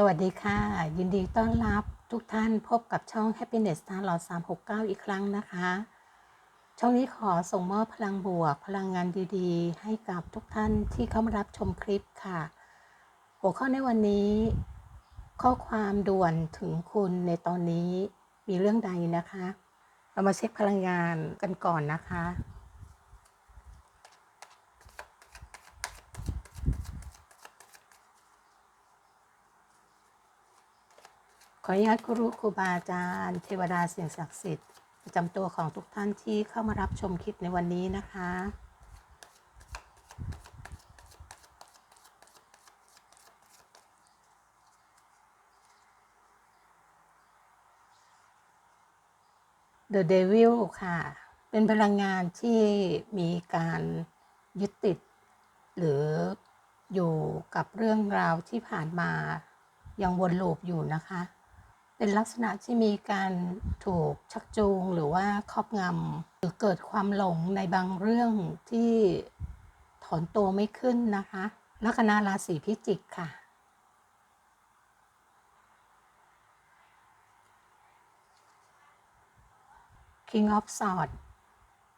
สวัสดีค่ะ ยินดีต้อนรับทุกท่านพบกับช่อง Happiness Star Lot 369 อีกครั้งนะคะ ช่องนี้ขอส่งมอบพลังบวก พลังงานดีๆ ให้กับทุกท่านที่เข้ามารับชมคลิปค่ะ หัวข้อในวันนี้ ข้อความด่วนถึงคุณในตอนนี้มีเรื่องใดนะคะ เรามาเช็คพลังงานกันก่อนนะคะ ออนุญาตครูครูบาอาจารย์ เทวดาเสิ่งศักดิ์สิทธิ์ประจำตัวของทุกท่านที่เข้ามารับชมคลิปในวันนี้นะคะ The Devil ค่ะ เป็นพลังงานที่มีการยึดติด หรืออยู่กับเรื่องราวที่ผ่านมายังวนลูปอยู่นะคะ เป็นลักษณะที่มีการถูกชักจูงหรือว่าครอบงำหรือเกิดความหลงในบางเรื่องที่ถอนตัวไม่ขึ้นนะคะลัคนาราศีพิจิกค่ะ King of Swords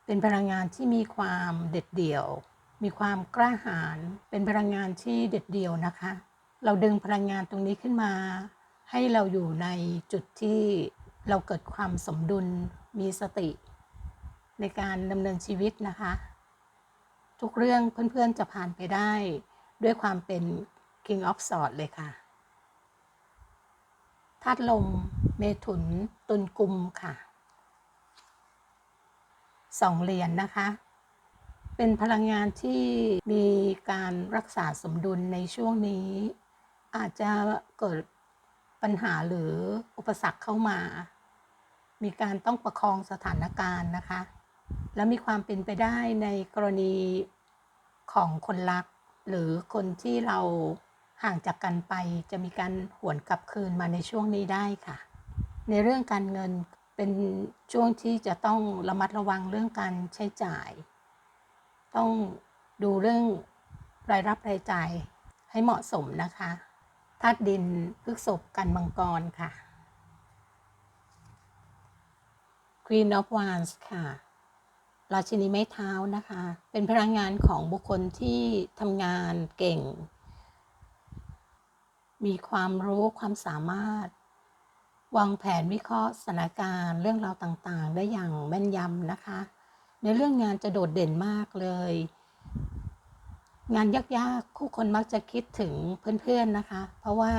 เป็นพลังงานที่มีความเด็ดเดี่ยว มีความกล้าหาญเป็นพลังงานที่เด็ดเดี่ยวนะคะ เราดึงพลังงานตรงนี้ขึ้นมา ให้เราอยู่ในจุดที่เราเกิดความสมดุลมีสติ ในการดำเนินชีวิตนะคะ ทุกเรื่องเพื่อนๆจะผ่านไปได้ ด้วยความเป็น King of Swords เลยค่ะธาตุลม เมถุน ตุลกุมค่ะสองเหรียญนนะคะ เป็นพลังงานที่มีการรักษาสมดุลในช่วงนี้ อาจจะเกิด ปัญหาหรืออุปสรรคเข้ามา มีการต้องประคองสถานการณ์นะคะ และมีความเป็นไปได้ในกรณีของคนรัก หรือคนที่เราห่างจากกันไปจะมีการหวนกลับคืนมาในช่วงนี้ได้ค่ะ ในเรื่องการเงินเป็นช่วงที่จะต้องระมัดระวังเรื่องการใช้จ่าย ต้องดูเรื่องรายรับรายจ่ายให้เหมาะสมนะคะ ธาตุดินพฤกษบกันมังกรค่ะ Queen of Wands ค่ะ ราชินีไม้เท้านะคะ เป็นพลังงานของบุคคลที่ทำงานเก่ง มีความรู้ความสามารถ วางแผนวิเคราะห์สถานการณ์ เรื่องราวต่างๆ ได้อย่างแม่นยำนะคะ ในเรื่องงานจะโดดเด่นมากเลย งานยากๆ คู่คนมักจะคิดถึงเพื่อนๆนะคะ เพราะว่า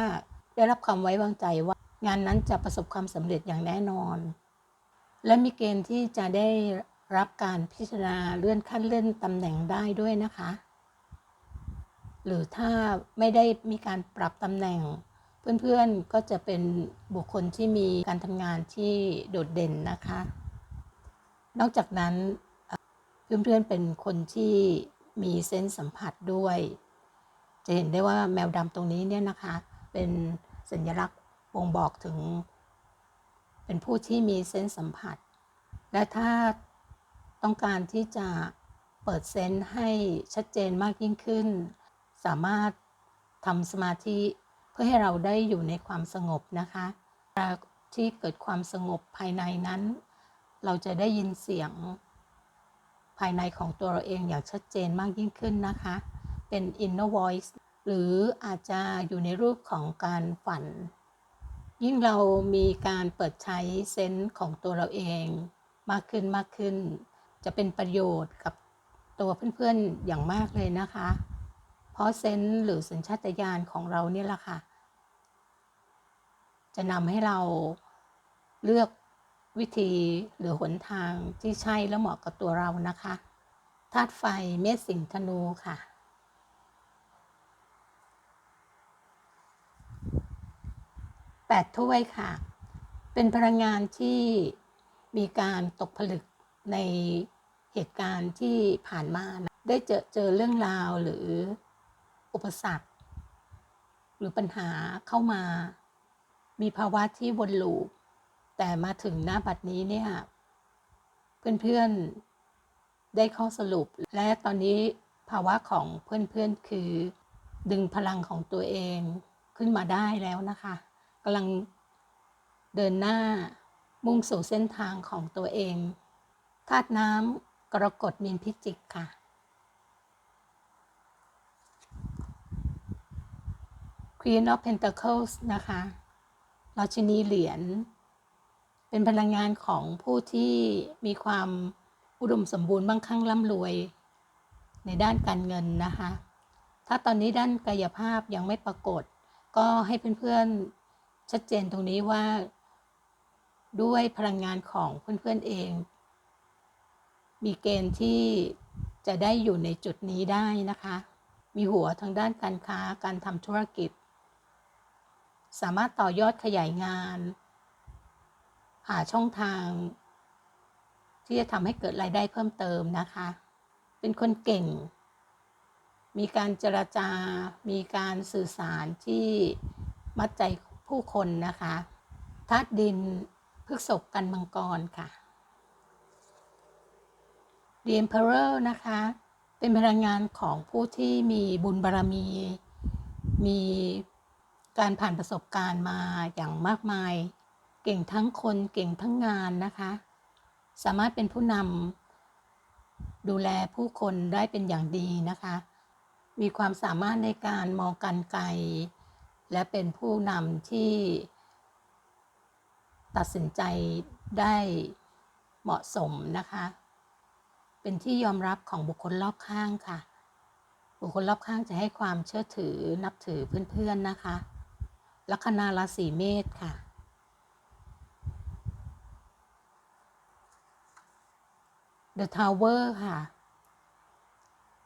ได้รับความไว้วางใจว่างานนั้นจะประสบความสำเร็จอย่างแน่นอน และมีเกณฑ์ที่จะได้รับการพิจารณาเลื่อนขั้นเลื่อนตำแหน่งได้ด้วยนะคะ หรือถ้าไม่ได้มีการปรับตำแหน่ง เพื่อนๆก็จะเป็นบุคคลที่มีการทำงานที่โดดเด่นนะคะ นอกจากนั้นเพื่อนๆเป็นคนที่ มีเซนส์สัมผัสด้วย จะเห็นได้ว่าแมวดำตรงนี้เนี่ยนะคะ เป็นสัญลักษณ์บ่งบอกถึง เป็นผู้ที่มีเซนส์สัมผัส และถ้าต้องการที่จะเปิดเซนส์ให้ชัดเจนมากยิ่งขึ้น สามารถทำสมาธิเพื่อให้เราได้อยู่ในความสงบนะคะที่เกิดความสงบภายในนั้น เราจะได้ยินเสียงายในของตัวเราเองอย่างชัดเจนมากยิ่งขึ้นนะคะ เป็น inner voice หรืออาจจะอยู่ในรูปของการฝัน ยิ่งเรามีการเปิดใช้เซนส์ของตัวเราเองมากขึ้นมากขึ้น จะเป็นประโยชน์กับตัวเพื่อนๆอย่างมากเลยนะคะ เพราะเซนส์หรือสัญชาตญาณของเราเนี่ยแหละค่ะ จะนำให้เราเลือก วิธีหรือหนทางที่ใช่และเหมาะกับตัวเรานะคะธาตุไฟเมษสิงธนูค่ะ แปดถ้วยค่ะ เป็นพลังงานที่มีการตกผลึกในเหตุการณ์ที่ผ่านมานะได้เจอเจอเรื่องราวหรืออุปสรรค หรือปัญหาเข้ามา มีภาวะที่วนลูป แต่มาถึงหน้าบัดนี้เนี่ย เพื่อนๆได้ข้อสรุป และตอนนี้ภาวะของเพื่อนๆคือ ดึงพลังของตัวเองขึ้นมาได้แล้วนะคะกำลังเดินหน้ามุ่งสู่เส้นทางของตัวเองธาตุน้ำกรกฎมีนพิจิกค่ะ Queen of Pentacles นะคะราชินีเหรียญ เป็นพลังงานของผู้ที่มีความอุดมสมบูรณ์บางครั้งร่ำรวย ในด้านการเงินนะคะ ถ้าตอนนี้ด้านกายภาพยังไม่ปรากฏ ก็ให้เพื่อนๆชัดเจนตรงนี้ว่า ด้วยพลังงานของเพื่อนๆเอง มีเกณฑ์ที่จะได้อยู่ในจุดนี้ได้นะคะ มีหัวทางด้านการค้าการทำธุรกิจ สามารถต่อยอดขยายงาน หาช่องทาง ที่จะทำให้เกิดรายได้เพิ่มเติมนะคะ เป็นคนเก่ง มีการเจรจา มีการสื่อสารที่มัดใจผู้คนนะคะธาตุดินพฤกษบกันมังกรค่ะ The Emperor นะคะ เป็นพลังงานของผู้ที่มีบุญบารรมี มีการผ่านประสบการณ์มาอย่างมากมาย เก่งทั้งคนเก่งทั้งงานนะคะ สามารถเป็นผู้นำดูแลผู้คนได้เป็นอย่างดีนะคะ มีความสามารถในการมองการไกล และเป็นผู้นำที่ตัดสินใจได้เหมาะสมนะคะ เป็นที่ยอมรับของบุคคลรอบข้างค่ะ บุคคลรอบข้างจะให้ความเชื่อถือนับถือเพื่อนๆนะคะ ลัคนาราศีเมษค่ะ The Tower ค่ะ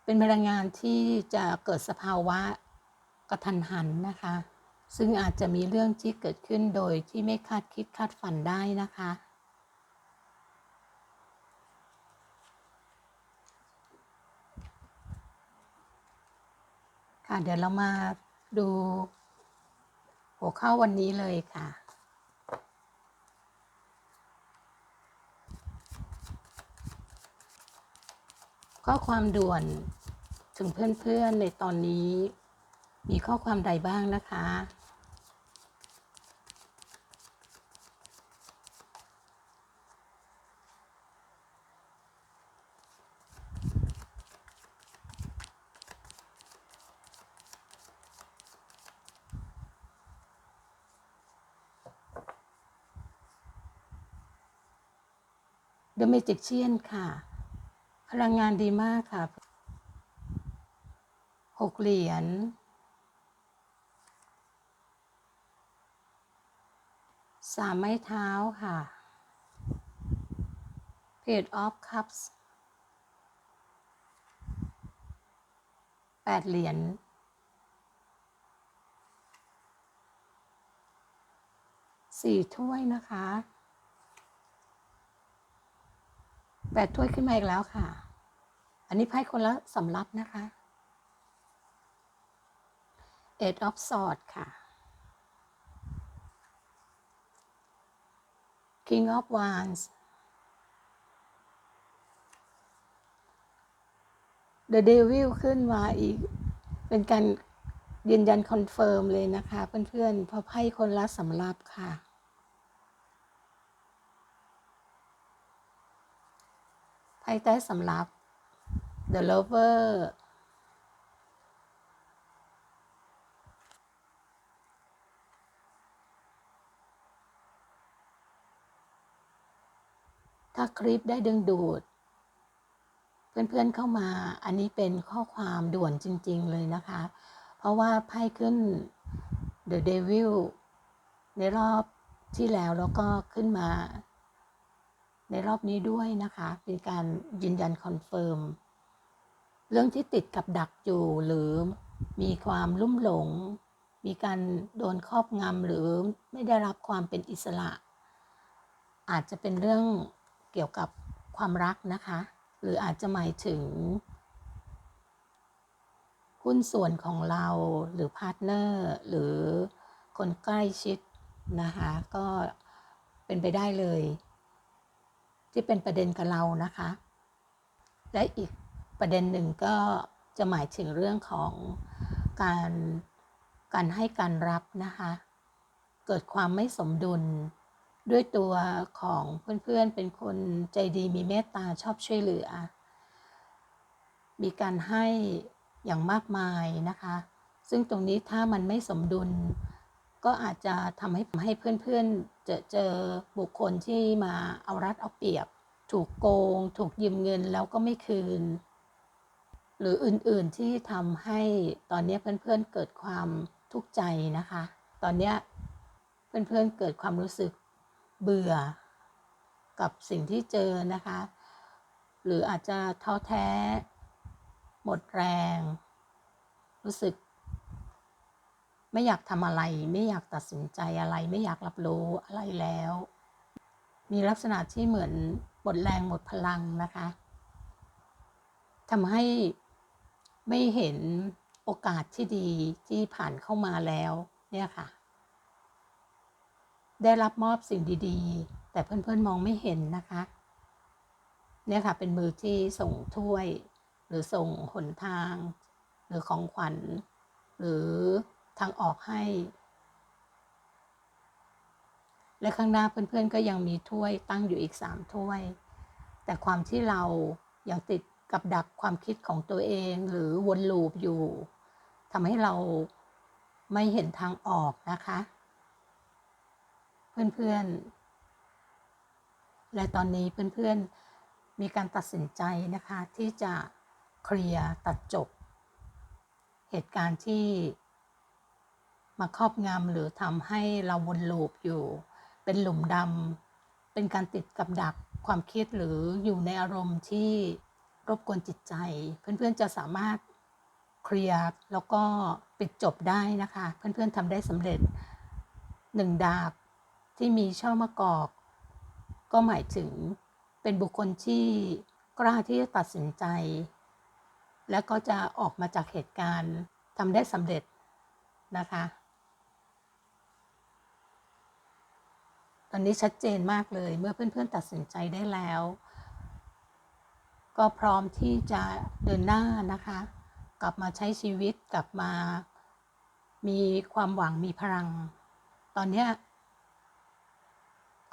เป็นพลังงานที่จะเกิดสภาวะกระทันหันนะคะ ซึ่งอาจจะมีเรื่องที่เกิดขึ้นโดยที่ไม่คาดคิดคาดฝันได้นะคะ ค่ะเดี๋ยวเรามาดูหัวข้อวันนี้เลยค่ะ ข้อความด่วนถึงเพื่อนๆในตอนนี้ มีข้อความใดบ้างนะคะ The Magician ค่ะ พลังงานดีมากค่ะหกเหรียญสามไม้เท้าค่ะ Page of Cups แปดเหรียญสี่ถ้วยนะคะ แปดถ้วยขึ้นมาอีกแล้วค่ะ อันนี้ไพ่คนละสำรับนะคะ Eight of Swords ค่ะ King of Wands The Devil ขึ้นมาอีก เป็นการยืนยันคอนเฟิร์มเลยนะคะ เพื่อนๆเพราะไพ่คนละสำรับค่ะ ไพ่ใต้สำรับ The Lover ถ้าคลิปได้ดึงดูด เพื่อนๆเข้ามา อันนี้เป็นข้อความด่วนจริง ๆ เลยนะคะ เพราะว่าไพ่ขึ้น The Devil ในรอบที่แล้วแล้วก็ขึ้นมา ในรอบนี้ด้วยนะคะ เป็นการยืนยันคอนเฟิร์มเรื่องที่ติดกับดักอยู่หรือมีความลุ่มหลง มีการโดนครอบงำหรือไม่ได้รับความเป็นอิสระ อาจจะเป็นเรื่องเกี่ยวกับความรักนะคะ หรืออาจจะหมายถึงหุ้นส่วนของเราหรือพาร์ทเนอร์หรือคนใกล้ชิดนะคะ ก็เป็นไปได้เลย ที่เป็นประเด็นกับเรานะคะ และอีกประเด็นหนึ่งก็จะหมายถึงเรื่องของการการให้การรับนะคะ เกิดความไม่สมดุลด้วยตัวของเพื่อนๆเป็นคนใจดีมีเมตตาชอบช่วยเหลือ มีการให้อย่างมากมายนะคะ ซึ่งตรงนี้ถ้ามันไม่สมดุล ก็อาจจะทำให้ให้เพื่อนๆเจอเจอบุคคลที่มาเอารัดเอาเปรียบ ถูกโกง ถูกยืมเงินแล้วก็ไม่คืน หรืออื่นๆที่ทำให้ตอนนี้เพื่อนๆเกิดความทุกข์ใจนะคะ ตอนนี้เพื่อนๆเกิดความรู้สึกเบื่อกับสิ่งที่เจอนะคะ หรืออาจจะท้อแท้ หมดแรง รู้สึก ไม่อยากทำอะไร ไม่อยากตัดสินใจอะไร ไม่อยากรับรู้อะไรแล้ว มีลักษณะที่เหมือนหมดแรงหมดพลังนะคะทำให้ไม่เห็นโอกาสที่ดีที่ผ่านเข้ามาแล้วเนี่ยค่ะ ได้รับมอบสิ่งดีๆ แต่เพื่อนๆมองไม่เห็นนะคะ เนี่ยค่ะเป็นมือที่ส่งถ้วย หรือส่งหนทาง หรือของขวัญ หรือ ทางออกให้ และข้างหน้าเพื่อนๆก็ยังมีถ้วยตั้งอยู่อีกสามถ้วย แต่ความที่เรายังติดกับดักความคิดของตัวเองหรือวนลูปอยู่ทำให้เราไม่เห็นทางออกนะคะ เพื่อนๆ และตอนนี้เพื่อนๆ มีการตัดสินใจนะคะที่จะเคลียร์ตัดจบ เหตุการณ์ที่ มาครอบงำหรือทำให้เราวนลูปอยู่ เป็นหลุมดำเป็นการติดกับดักความคิดหรืออยู่ในอารมณ์ที่รบกวนจิตใจ เพื่อนๆจะสามารถเคลียร์แล้วก็ปิดจบได้นะคะ เพื่อนๆทำได้สำเร็จหนึ่งดาบที่มีช่อมะกอก ก็หมายถึงเป็นบุคคลที่กล้าที่จะตัดสินใจ และก็จะออกมาจากเหตุการณ์ทำได้สำเร็จนะคะ อนนี้ชัดเจนมากเลย เมื่อเพื่อนๆตัดสินใจได้แล้ว ก็พร้อมที่จะเดินหน้านะคะ กลับมาใช้ชีวิตกลับมา มีความหวังมีพลัง ตอนนี้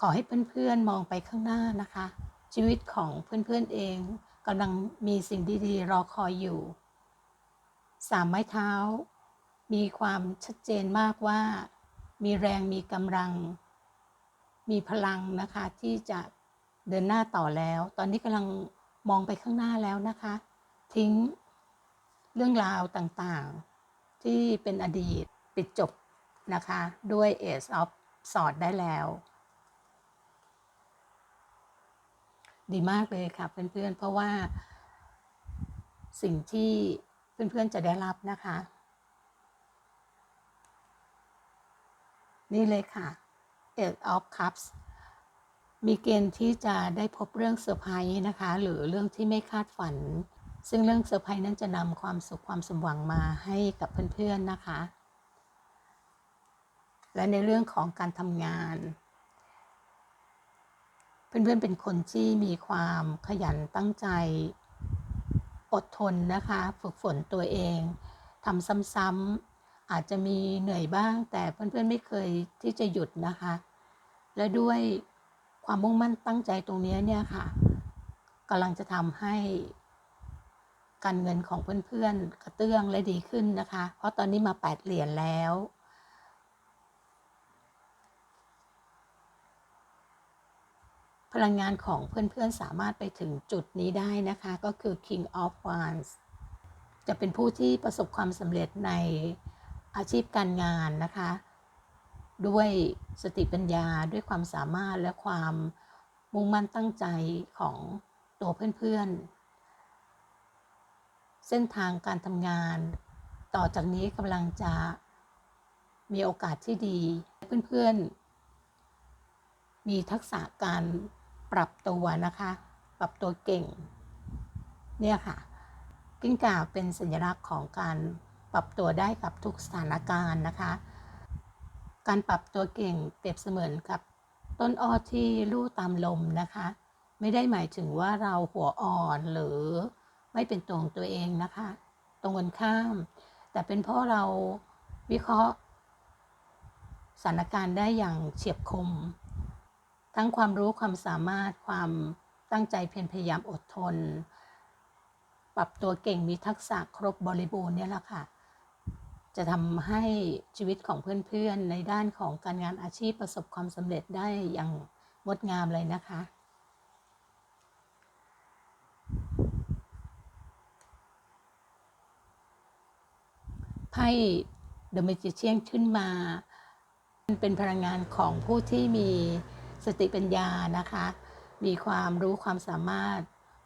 ขอให้เพื่อนๆมองไปข้างหน้านะคะ ชีวิตของเพื่อนๆเองกำลังมีสิ่งดีๆ รอคอยอยู่สามไม้เท้า มีความชัดเจนมากว่า มีแรงมีกำลัง มีพลังนะคะที่จะเดินหน้าต่อแล้ว ตอนนี้กำลังมองไปข้างหน้าแล้วนะคะ ทิ้งเรื่องราวต่างๆ ที่เป็นอดีตปิดจบนะคะ ด้วย Ace of Swords ได้แล้ว ดีมากเลยค่ะเพื่อนๆ เพราะว่าสิ่งที่เพื่อนๆจะได้รับนะคะ นี่เลยค่ะ Eight of Cups มีเกณฑ์ที่จะได้พบเรื่องเซอร์ไพรส์นะคะ หรือเรื่องที่ไม่คาดฝัน ซึ่งเรื่องเซอร์ไพรส์นั้นจะนำความสุขความสมหวังมาให้กับเพื่อนๆนะคะ และในเรื่องของการทำงาน เพื่อนๆเป็นคนที่มีความขยันตั้งใจ อดทนนะคะ ฝึกฝนตัวเองทำซ้ำๆอาจจะมีเหนื่อยบ้าง แต่เพื่อนๆไม่เคยที่จะหยุดนะคะ และด้วยความมุ่งมั่นตั้งใจตรงนี้เนี่ยค่ะกำลังจะทำให้การเงินของเพื่อนๆ กระเตื้องและดีขึ้นนะคะ เพราะตอนนี้มาแปดเหรียญแล้ว พลังงานของเพื่อนๆ สามารถไปถึงจุดนี้ได้นะคะ ก็คือ King of Wands จะเป็นผู้ที่ประสบความสำเร็จในอาชีพการงานนะคะ ด้วยสติปัญญาด้วยความสามารถและความมุ่งมั่นตั้งใจของตัวเพื่อนๆ เส้นทางการทำงาน ต่อจากนี้กำลังจะมีโอกาสที่ดี เพื่อนๆ มีทักษะการปรับตัวนะคะ ปรับตัวเก่ง เนี่ยค่ะ กิ้งก่าเป็นสัญลักษณ์ของการปรับตัวได้กับทุกสถานการณ์นะคะ การปรับตัวเก่งเปรียบเสมือนกับ ต้นอ้อที่ลู่ตามลมนะคะ ไม่ได้หมายถึงว่าเราหัวอ่อนหรือไม่เป็นตัวของตัวเองนะคะ ตรงกันข้าม แต่เป็นเพราะเราวิเคราะห์สถานการณ์ได้อย่างเฉียบคม ทั้งความรู้ความสามารถความตั้งใจเพียรพยายามอดทน ปรับตัวเก่งมีทักษะครบบริบูรณ์เนี่ยแหละค่ะ จะทำให้ชีวิตของเพื่อนๆ ในด้านของการงานอาชีพประสบความสำเร็จได้อย่างงดงามเลยนะคะ ไพ่ The Magician ขึ้นมาเป็นพลังงานของผู้ที่มีสติปัญญานะคะ มีความรู้ความสามารถ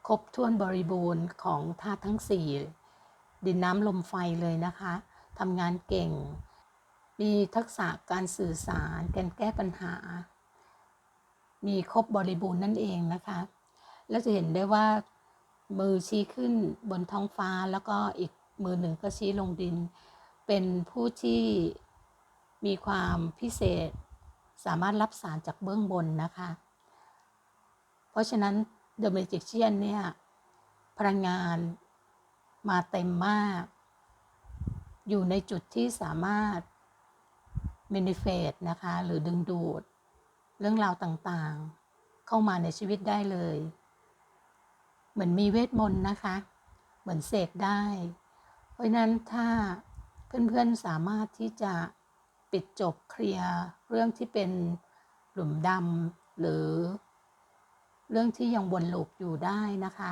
ครบถ้วนบริบูรณ์ของธาตุทั้ง4ดินน้ำลมไฟเลยนะคะ ทำงานเก่ง มีทักษะการสื่อสารการแก้ปัญหา มีครบบริบูรณ์นั่นเองนะคะ แล้วจะเห็นได้ว่ามือชี้ขึ้นบนท้องฟ้าแล้วก็อีกมือหนึ่งก็ชี้ลงดิน เป็นผู้ที่มีความพิเศษ สามารถรับสารจากเบื้องบนนะคะ เพราะฉะนั้น The Magician เนี่ยพลังงานมาเต็มมาก อยู่ในจุดที่สามารถ manifest นะคะ หรือดึงดูด เรื่องราวต่างๆ เข้ามาในชีวิตได้เลย เหมือนมีเวทมนต์นะคะ เหมือนเสกได้ เพราะนั้นถ้าเพื่อนๆสามารถที่จะปิดจบเคลียร์เรื่องที่เป็นหลุมดำหรือ เรื่องที่ยังวนลูปอยู่ได้นะคะ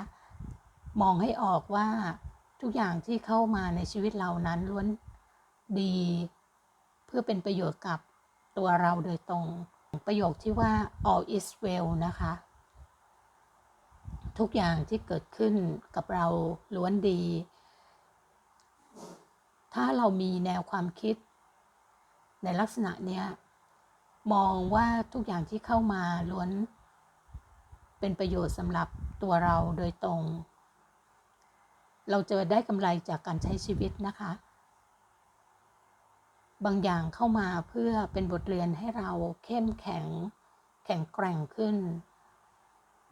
มองให้ออกว่า ทุกอย่างที่เข้ามาในชีวิตเรานั้นล้วนดี เพื่อเป็นประโยชน์กับตัวเราโดยตรง ประโยคที่ว่า all is well นะคะ ทุกอย่างที่เกิดขึ้นกับเราล้วนดี ถ้าเรามีแนวความคิด ในลักษณะเนี้ยมองว่าทุกอย่างที่เข้ามาล้วน เป็นประโยชน์สำหรับตัวเราโดยตรง เราจะได้กำไรจากการใช้ชีวิตนะคะ บางอย่างเข้ามาเพื่อเป็นบทเรียนให้เราเข้มแข็ง แข็งแกร่งขึ้น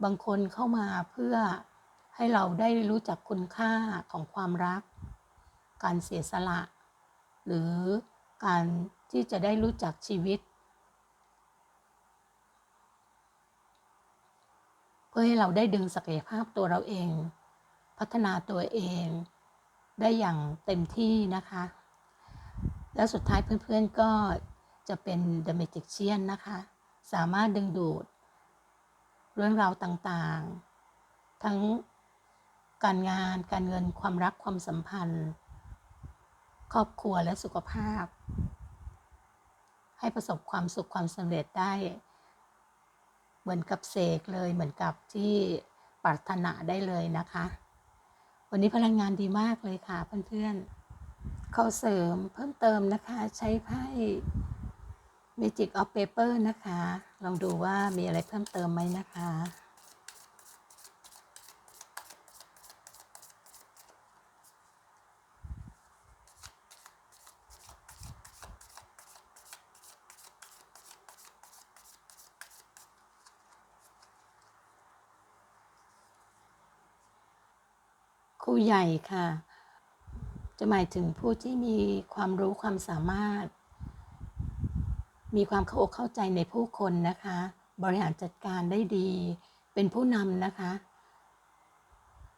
บางคนเข้ามาเพื่อให้เราได้รู้จักคุณค่าของความรัก การเสียสละ หรือการที่จะได้รู้จักชีวิต เพื่อให้เราได้ดึงศักยภาพตัวเราเอง พัฒนาตัวเองได้อย่างเต็มที่นะคะ แล้วสุดท้ายเพื่อนๆก็จะเป็น The Magician นะคะ สามารถดึงดูด เรื่องราวต่างๆ ทั้งการงานการเงินความรักความสัมพันธ์ ครอบครัวและสุขภาพ ให้ประสบความสุขความสำเร็จได้ เหมือนกับเสกเลยเหมือนกับที่ปรารถนาได้เลยนะคะ วันนี้พลังงานดีมากเลยค่ะเพื่อนๆเขาเสริมเพิ่มเติมนะคะ ใช้ไพ่ Magic of Paper นะคะ ลองดูว่ามีอะไรเพิ่มเติมไหมนะคะ ครูใหญ่ค่ะ จะหมายถึงผู้ที่มีความรู้ความสามารถ มีความเข้าอกเข้าใจในผู้คนนะคะ บริหารจัดการได้ดี เป็นผู้นำนะคะ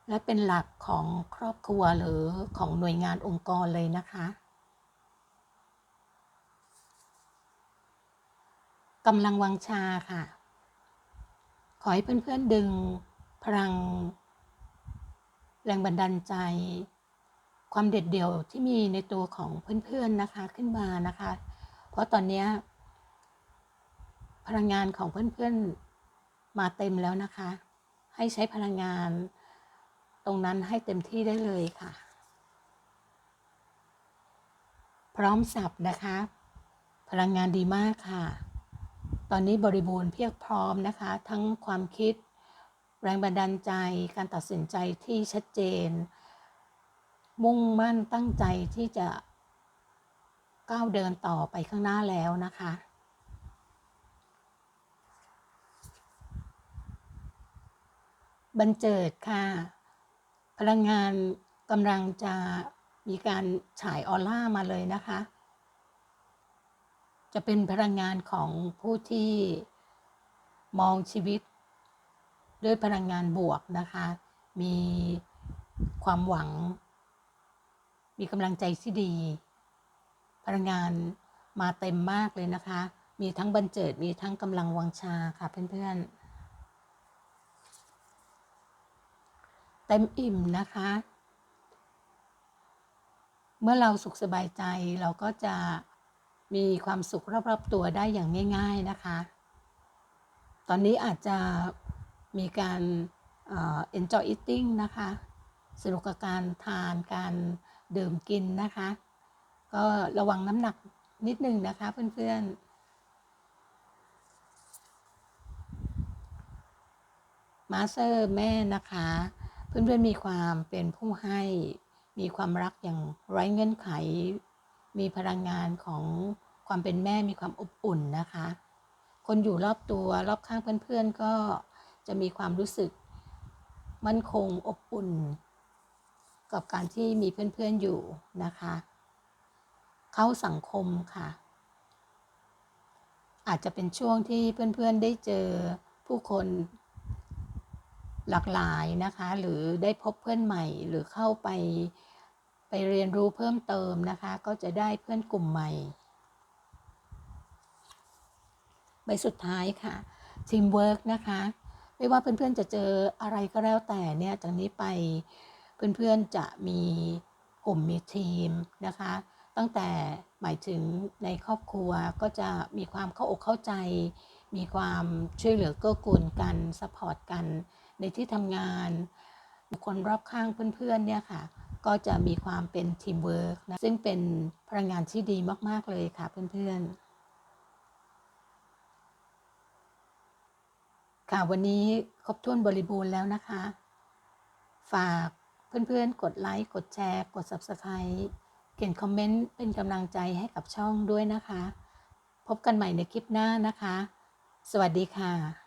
และเป็นหลักของครอบครัวหรือของหน่วยงานองค์กรเลยนะคะกำลังวังชาค่ะ ขอให้เพื่อนๆดึงพลัง แรงบันดาลใจ ความเด็ดเดี่ยวที่มีในตัวของเพื่อนๆนะคะขึ้นมานะคะ เพราะตอนนี้พลังงานของเพื่อนๆมาเต็มแล้วนะคะ ให้ใช้พลังงานตรงนั้นให้เต็มที่ได้เลยค่ะ พร้อมสับนะคะ พลังงานดีมากค่ะ ตอนนี้บริบูรณ์เพียบพร้อมนะคะ ทั้งความคิด แรงบันดาลใจการตัดสินใจที่ชัดเจน มุ่งมั่นตั้งใจที่จะก้าวเดินต่อไปข้างหน้าแล้วนะคะ บันเจิดค่ะ พลังงานกำลังจะมีการฉายออร่ามาเลยนะคะ จะเป็นพลังงานของผู้ที่มองชีวิต ด้วยพลังงานบวกนะคะ มีความหวัง มีกำลังใจที่ดี พลังงานมาเต็มมากเลยนะคะ มีทั้งบันเจิด มีทั้งกำลังวังชาค่ะเพื่อนๆ เต็มอิ่มนะคะ เมื่อเราสุขสบายใจเราก็จะมีความสุขรอบๆตัวได้อย่างง่าย ๆนะคะ ตอนนี้อาจจะ มีการ enjoy eating นะคะ สนุกกับการทานการดื่มกินนะคะ ก็ระวังน้ำหนักนิดนึงนะคะเพื่อนๆมาสเตอร์แม่นะคะ เพื่อนๆมีความเป็นผู้ให้ มีความรักอย่างไร้เงื่อนไข มีพลังงานของความเป็นแม่มีความอบอุ่นนะคะ คนอยู่รอบตัวรอบข้างเพื่อนๆก็ จะมีความรู้สึก มั่นคงอบอุ่น กับการที่มีเพื่อนๆอยู่นะคะ เข้าสังคมค่ะ อาจจะเป็นช่วงที่เพื่อนๆได้เจอผู้คนหลากหลายนะคะ หรือได้พบเพื่อนใหม่หรือเข้าไปไปเรียนรู้เพิ่มเติมนะคะ ก็จะได้เพื่อนกลุ่มใหม่ใบสุดท้ายค่ะทีมเวิร์กนะคะ ไม่ว่าเพื่อนๆจะเจออะไรก็แล้วแต่เนี่ยจากนี้ไปเพื่อนๆจะมีกลุ่มมีทีมนะคะ ตั้งแต่หมายถึงในครอบครัวก็จะมีความเข้าอกเข้าใจ มีความช่วยเหลือเกื้อกูลกันสปอร์ตกันในที่ทำงานบุคคลรอบข้างเพื่อนๆเนี่ยค่ะ ก็จะมีความเป็นทีมเวิร์กนะซึ่งเป็นพลังงานที่ดีมากๆเลยค่ะเพื่อนๆ ค่ะวันนี้ครบถ้วนบริบูรณ์แล้วนะคะ ฝากเพื่อนๆ กดไลค์ กดแชร์ กด Subscribe เขียนคอมเมนต์เป็นกำลังใจให้กับช่องด้วยนะคะ พบกันใหม่ในคลิปหน้านะคะ สวัสดีค่ะ